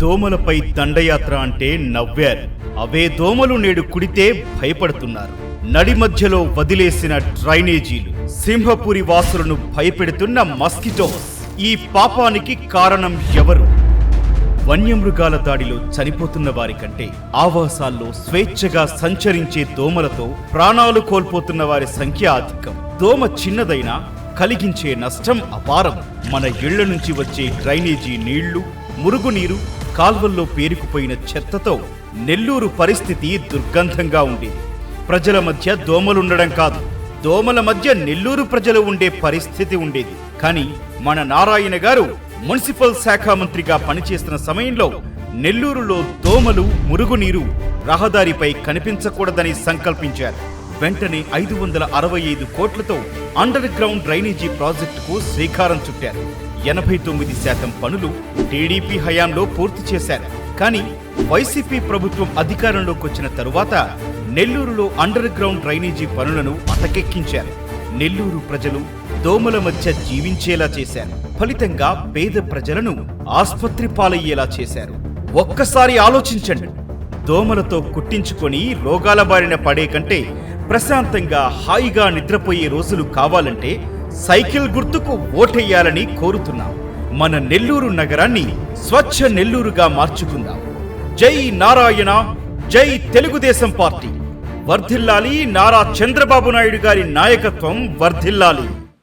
దోమలపై దండయాత్ర అంటే నవ్వారు. అవే దోమలు నేడు కుడితే భయపడుతున్నారు. నడి మధ్యలో వదిలేసిన డ్రైనేజీలు సింహపురి వాసులను భయపెడుతున్న మస్కిటోస్. ఈ పాపానికి కారణం ఎవరు? వన్యమృగాల దాడిలో చనిపోతున్న వారి కంటే ఆవాసాల్లో స్వేచ్ఛగా సంచరించే దోమలతో ప్రాణాలు కోల్పోతున్న వారి సంఖ్య అధికం. దోమ చిన్నదైనా కలిగించే నష్టం అపారం. మన ఇళ్ళ నుంచి వచ్చే డ్రైనేజీ నీళ్ళు మురుగునీరు కాల్వల్లో పేరుకుపోయిన చెత్తతో నెల్లూరు పరిస్థితి దుర్గంధంగా ఉండేది. ప్రజల మధ్య దోమలుండడం కాదు దోమల మధ్య నెల్లూరు ప్రజలు ఉండే పరిస్థితి ఉండేది. కానీ మన నారాయణ గారు మున్సిపల్ శాఖ మంత్రిగా పనిచేస్తున్న సమయంలో నెల్లూరులో దోమలు మురుగునీరు రహదారిపై కనిపించకూడదని సంకల్పించారు. వెంటనే ఐదు వందల అరవై ఐదు కోట్లతో అండర్ గ్రౌండ్ డ్రైనేజీ ప్రాజెక్టుకు శ్రీకారం చుట్టారు. ఎనభై తొమ్మిది శాతం పనులు టీడీపీ హయాంలో పూర్తి చేశారు. కానీ వైసీపీ ప్రభుత్వం అధికారంలోకి వచ్చిన తరువాత నెల్లూరులో అండర్ గ్రౌండ్ డ్రైనేజీ పనులను అతకెక్కించారు నెల్లూరు ప్రజలు దోమల మధ్య జీవించేలా చేశారు. ఫలితంగా పేద ప్రజలను ఆస్పత్రి పాలయ్యేలా చేశారు. ఒక్కసారి ఆలోచించండి. దోమలతో కుట్టించుకొని రోగాల బారిన పడే కంటే ప్రశాంతంగా హాయిగా నిద్రపోయే రోజులు కావాలంటే సైకిల్ గుర్తుకు ఓటెయ్యాలని కోరుతున్నాం. మన నెల్లూరు నగరాన్ని స్వచ్ఛ నెల్లూరుగా మార్చుకుందాం. జై నారాయణ జై తెలుగుదేశం పార్టీ. వర్ధిల్లాలి నారా చంద్రబాబు నాయుడు గారి నాయకత్వం వర్ధిల్లాలి.